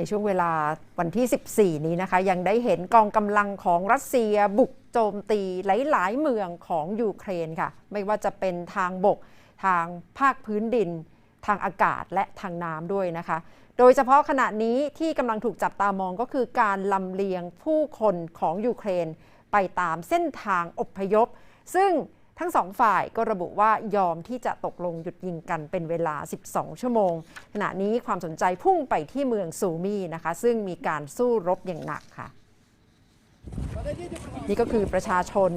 ในช่วงเวลาวันที่ 14 นี้นะคะ ยังได้เห็นกองกำลังของรัสเซียบุกโจมตีหลาย ๆ เมืองของยูเครนค่ะ ไม่ว่าจะเป็นทางบกทางภาคพื้นดิน ทางอากาศและทางน้ำด้วยนะคะ โดยเฉพาะขณะนี้ที่กำลังถูกจับตามองก็คือการลำเลียงผู้คนของยูเครน ไปตามเส้นทางอพยพ ซึ่ง ทั้งสองฝ่ายก็ระบุว่ายอมที่จะตกลงหยุดยิงกันเป็นเวลา 12 ชั่วโมง ขณะนี้ความสนใจพุ่งไปที่เมืองซูมีนะคะ ซึ่งมีการสู้รบอย่างหนักค่ะนี่ก็คือประชาชน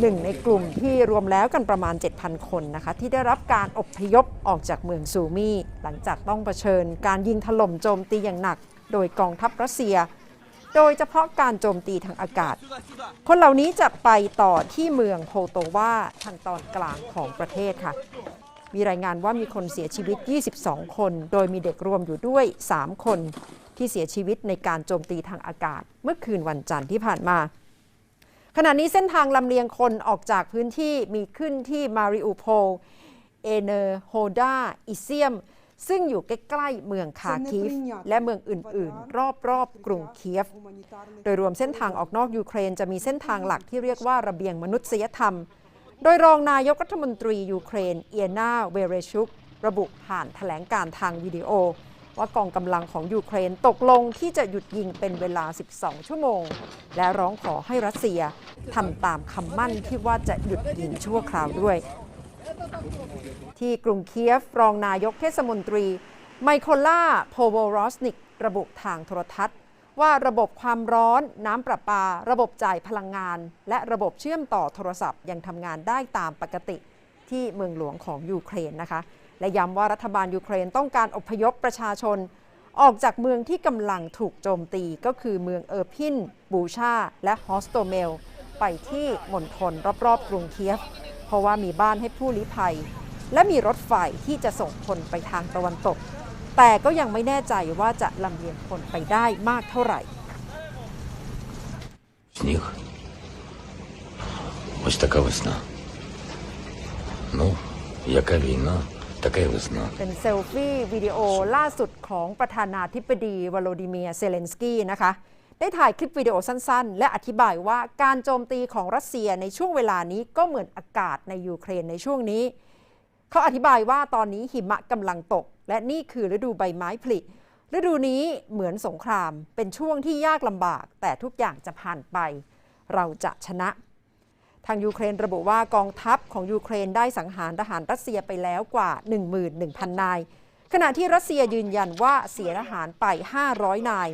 หนึ่งในกลุ่มที่รวมแล้วกันประมาณ 7,000 คนนะคะ ที่ได้รับการอบพยพออกจากเมืองซูมีหลังจากต้องเผชิญการยิงถล่มโจมตีอย่างหนัก โดยกองทัพรัสเซีย โดยเฉพาะการโจมตีทางอากาศ คนเหล่านี้จะไปต่อที่เมืองโพโตวาทางตอนกลางของประเทศค่ะ มีรายงานว่ามีคนเสียชีวิต 22 คน โดยมีเด็กรวมอยู่ด้วย 3 คนที่เสียชีวิตในการโจมตีทางอากาศ เมื่อคืนวันจันทร์ที่ผ่านมา ขณะนี้เส้นทางลำเลียงคนออกจากพื้นที่มีขึ้นที่มาริอูโพเอเนโฮดาอิเซียม ซึ่งอยู่ใกล้ๆเมืองคาคิฟ และเมืองอื่นๆ รอบๆกรุงเคียฟ โดยรวมเส้นทางออกนอกยูเครนจะมีเส้นทางหลักที่เรียกว่าระเบียงมนุษยธรรม โดยรองนายกรัฐมนตรียูเครน เอียนาเวเรชุก ระบุผ่านแถลงการทางวิดีโอ ว่ากองกำลังของยูเครนตกลงที่จะหยุดยิงเป็นเวลา 12 ชั่วโมง และร้องขอให้รัสเซียทำตามคำมั่นที่ว่าจะหยุดยิงชั่วคราวด้วย ที่กรุงเคียฟรองนายกเทศมนตรี ไมโคล่าโพโวรอสนิก ระบุทางโทรทัศน์ ว่าระบบความร้อนน้ำประปา ระบบจ่ายพลังงาน และระบบเชื่อมต่อโทรศัพท์ ยังทำงานได้ตามปกติที่เมืองหลวงของยูเครนนะคะ และย้ำว่ารัฐบาลยูเครนต้องการอพยพประชาชน ออกจากเมืองที่กำลังถูกโจมตีก็คือเมืองเออร์พิน บูชา และฮอสโตเมล ไปที่มณฑลรอบๆกรุงเคียฟ เพราะว่ามีบ้านให้ผู้ลี้ภัย และมีรถไฟที่จะส่งคนไปทางตะวันตก แต่ก็ยังไม่แน่ใจว่าจะลำเลียงคนไปได้มากเท่าไหร่ Сніг. Ось така весна. Ну, яка війна, така й весна. เป็นเซลฟี่วิดีโอล่าสุดของประธานาธิบดีวโลดิเมียร์เซเลนสกี้นะคะ ได้ถ่ายคลิปวิดีโอสั้นๆ และอธิบายว่าการโจมตีของรัสเซียในช่วงเวลานี้ก็เหมือนอากาศในยูเครนในช่วงนี้ เขาอธิบายว่าตอนนี้หิมะกำลังตก และนี่คือฤดูใบไม้ผลิฤดูนี้เหมือนสงครามเป็นช่วงที่ยากลำบาก แต่ทุกอย่างจะผ่านไป เราจะชนะ ทางยูเครนระบุว่ากองทัพของยูเครนได้สังหารทหารรัสเซียไปแล้วกว่า 11,000 นาย ขณะที่รัสเซียยืนยันว่าเสียทหารไป 500 นาย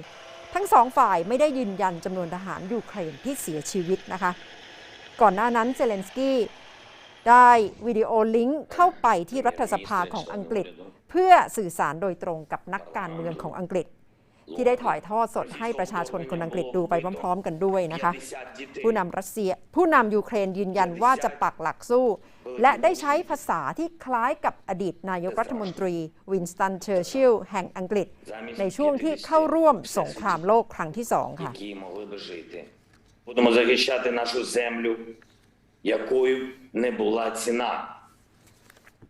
ทั้งสองฝ่ายไม่ได้ยืนยันจำนวนทหารยูเครนที่เสียชีวิตนะคะ ก่อนหน้านั้นเซเลนสกี้ได้วิดีโอลิงก์เข้าไปที่รัฐสภาของอังกฤษ เพื่อสื่อสารโดยตรงกับนักการเมืองของอังกฤษ ที่ได้ถ่ายทอดสดให้ประชาชนคนอังกฤษดูไปพร้อม ๆ กันด้วยนะคะ ผู้นำรัสเซีย ผู้นำยูเครนยืนยันว่าจะปักหลักสู้ และได้ใช้ภาษาที่คล้ายกับอดีตนายกรัฐมนตรีวินสตันเชอร์ชิลแห่งอังกฤษ ในช่วงที่เข้าร่วมสงครามโลกครั้งที่สองค่ะ які могли би жити. Будемо захищати нашу землю, якою не була ціна.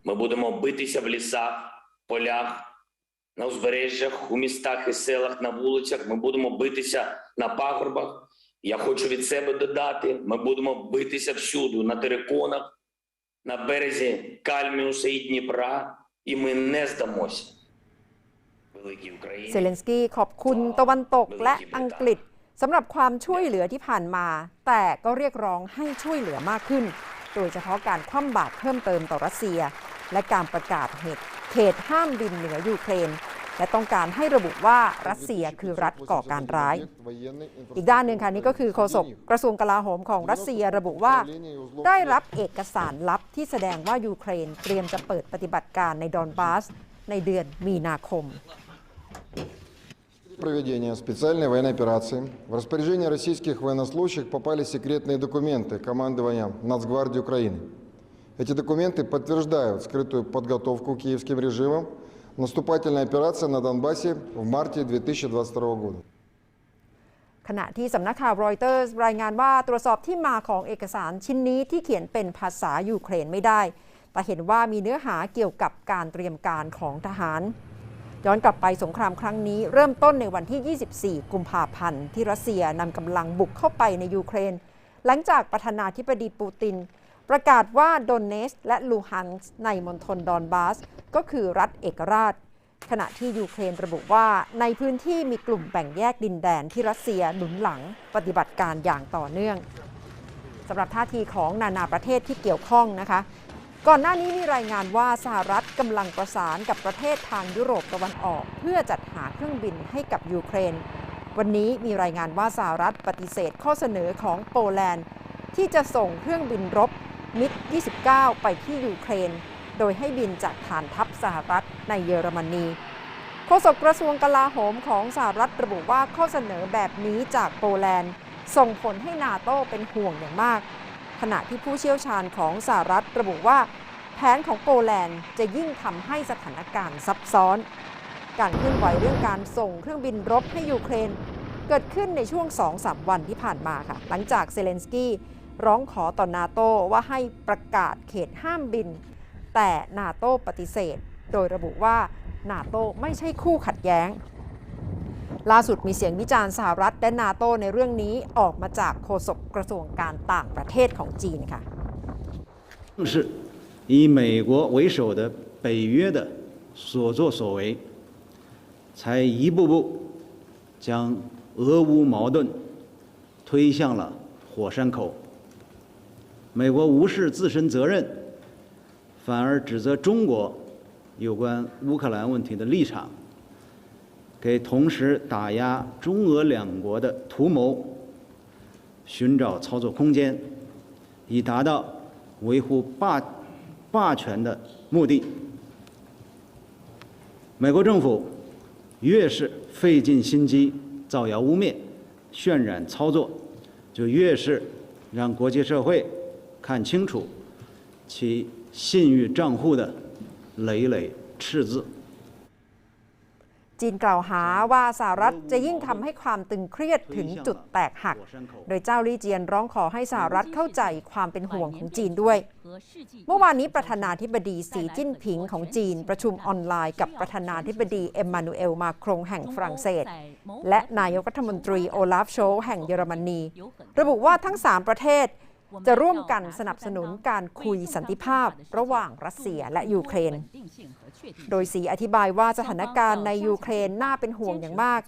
Ми будемо битися в лісах, полях, на узбережжях, у містах і селах, на вулицях. Ми будемо битися на пагорбах. Я хочу від себе додати: ми будемо битися всюди, на териконах, на березі Кальміуса і Дніпра, і ми не здамося. Великій Україні. เซเลนสกี้ขอบคุณตะวันตกและอังกฤษสำหรับความช่วยเหลือที่ผ่านมา แต่ก็เรียกร้องให้ช่วยเหลือมากขึ้น โดยเฉพาะการคว่ำบาตรเพิ่มเติมต่อรัสเซีย และการประกาศเหตุเขตห้ามบินเหนือยูเครน และต้องการให้ระบุว่ารัสเซียคือรัฐก่อการร้าย อีกด้านหนึ่งค่ะนี่ก็คือโฆษกกระทรวงกลาโหมของรัสเซียระบุว่า ได้รับเอกสารลับที่แสดงว่ายูเครนเตรียมจะเปิดปฏิบัติการในดอนบาส ในเดือนมีนาคม проведения специальной военной операции в распоряжение российских военнослужащих попали секретные документы командования Нацгвардии Украины. Эти документы подтверждают скрытую подготовку киевским режимом наступательной операции на Донбассе в марте 2022 года. ขณะที่สำนักข่าวรอยเตอร์สรายงานว่าตรวจสอบที่มาของเอกสารชิ้นนี้ที่เขียนเป็นภาษายูเครนไม่ได้ แต่เห็นว่ามีเนื้อหาเกี่ยวกับการเตรียมการของทหาร ย้อนกลับไปสงครามครั้งนี้ เริ่มต้นในวันที่ 24 กุมภาพันธ์ ที่รัสเซียนำกำลังบุกเข้าไปในยูเครน หลังจากประธานาธิบดีปูติน ประกาศว่าโดเนสและลูฮันส์ในมณฑลดอนบาส ก็คือรัฐเอกราช ขณะที่ยูเครนระบุว่าในพื้นที่มีกลุ่มแบ่งแยกดินแดนที่รัสเซียหนุนหลังปฏิบัติการอย่างต่อเนื่องสำหรับท่าทีของนานาประเทศที่เกี่ยวข้องนะคะ ก่อนหน้านี้มีรายงานว่าสหรัฐกำลังประสานกับประเทศทางยุโรปตะวันออก เพื่อจัดหาเครื่องบินให้กับยูเครน วันนี้มีรายงานว่าสหรัฐปฏิเสธข้อเสนอของโปแลนด์ ที่จะส่งเครื่องบินรบ มิก 29 ไปที่ยูเครน โดยให้บินจากฐานทัพสหรัฐในเยอรมนีโฆษกกระทรวงกลาโหมของสหรัฐระบุว่าข้อเสนอแบบนี้จากโปแลนด์ ส่งผลให้นาโตเป็นห่วงอย่างมาก ขณะที่ผู้เชี่ยวชาญของสหรัฐระบุว่า แผนของโปแลนด์จะยิ่งทำให้สถานการณ์ซับซ้อน การเคลื่อนไหวเรื่องการส่งเครื่องบินรบให้ยูเครน เกิดขึ้นในช่วง 2-3 วันที่ผ่านมาค่ะ หลังจากเซเลนสกี้ ร้องขอต่อนาโตว่าให้ประกาศเขตห้ามบิน แต่นาโตปฏิเสธ โดยระบุว่านาโตไม่ใช่คู่ขัดแย้ง ล่าสุดมีเสียงวิจารณ์สหรัฐและนาโตในเรื่องนี้ออกมาจากโฆษกกระทรวงการต่างประเทศของจีนค่ะ 正是以美国为首的北约的所作所为，才一步步将俄乌矛盾推向了火山口。 美国无视自身责任，反而指责中国有关乌克兰问题的立场，给同时打压中俄两国的图谋寻找操作空间，以达到维护霸霸权的目的。美国政府越是费尽心机造谣污蔑、渲染操作，就越是让国际社会看清楚其信誉账户的累累赤字。 จีนกล่าวหาว่าสหรัฐจะยิ่งทำให้ความตึงเครียดถึงจุดแตกหัก โดยเจ้าลี่เจียนร้องขอให้สหรัฐเข้าใจความเป็นห่วงของจีนด้วย เมื่อวานนี้ประธานาธิบดีสีจิ้นผิงของจีน ประชุมออนไลน์กับประธานาธิบดีเอ็มมานูเอลมาครงแห่งฝรั่งเศส และนายกรัฐมนตรีโอลาฟโชลแห่งเยอรมนี ระบุว่าทั้ง 3 ประเทศ จะร่วมกันสนับสนุนการคุยสันติภาพระหว่างรัสเซียและยูเครน โดยสีอธิบายว่าสถานการณ์ในยูเครนน่าเป็นห่วงอย่างมาก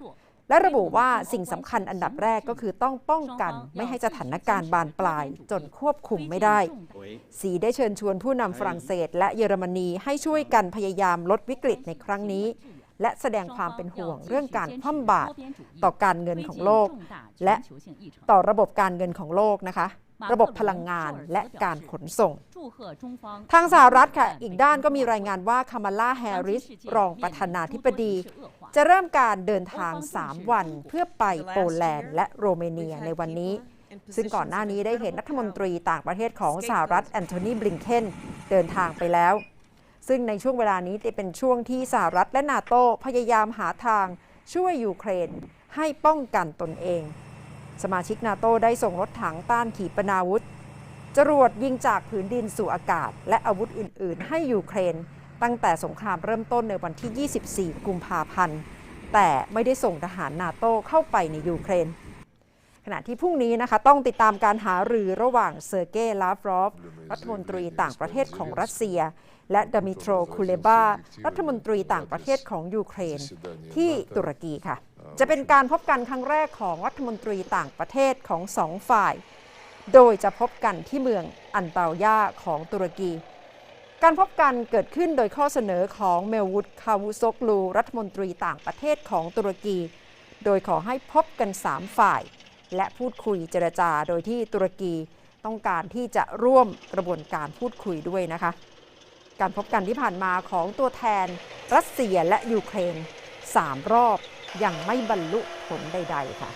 และระบุว่าสิ่งสำคัญอันดับแรกก็คือต้องป้องกันไม่ให้สถานการณ์บานปลายจนควบคุมไม่ได้ สีได้เชิญชวนผู้นำฝรั่งเศส และเยอรมนีให้ช่วยกันพยายามลดวิกฤตในครั้งนี้และแสดงความเป็นห่วงเรื่องการคว่ำบาตรต่อการเงินของโลก และต่อระบบการเงินของโลกนะคะ ระบบพลังงานและการขนส่ง ทางสหรัฐค่ะ อีกด้านก็มีรายงานว่าคามาลาแฮร์ริส รองประธานาธิบดี จะเริ่มการเดินทาง 3 วันเพื่อไปโปแลนด์และโรเมเนียในวันนี้ ซึ่งก่อนหน้านี้ได้เห็นรัฐมนตรีต่างประเทศของสหรัฐแอนโทนีบลิงเคนเดินทางไปแล้ว ซึ่งในช่วงเวลานี้จะเป็นช่วงที่สหรัฐและนาโตพยายามหาทางช่วยยูเครนให้ป้องกันตนเอง สมาชิกนาโตได้ส่งรถถังต้านขีปนาวุธ จรวดยิงจากผืนดินสู่อากาศ และอาวุธอื่น ๆ ให้ยูเครน ตั้งแต่สงครามเริ่มต้นในวันที่ 24 กุมภาพันธ์ แต่ไม่ได้ส่งทหารนาโตเข้าไปในยูเครน ขณะที่พรุ่งนี้นะคะต้องติดตามการหารือระหว่างเซอร์เกย์ลาฟรอฟรัฐมนตรีต่างประเทศของรัสเซีย และดมิโตรคูเลบารัฐมนตรีต่างประเทศของยูเครน ที่ตุรกีค่ะ จะเป็นการพบกันครั้งแรกของรัฐมนตรีต่างประเทศของสองฝ่าย โดยจะพบกันที่เมืองอันเตาย่าของตุรกี การพบกันเกิดขึ้นโดยข้อเสนอของเมลวุฒคาวุซกลูรัฐมนตรีต่างประเทศของตุรกี โดยขอให้พบกัน 3 ฝ่าย และพูดคุยเจรจาโดยที่ตุรกีต้องการที่จะร่วมกระบวนการพูดคุยด้วยนะคะ การพบกันที่ผ่านมาของตัวแทนรัสเซียและยูเครน 3 รอบ ยังไม่บรรลุผลใด ๆ ค่ะ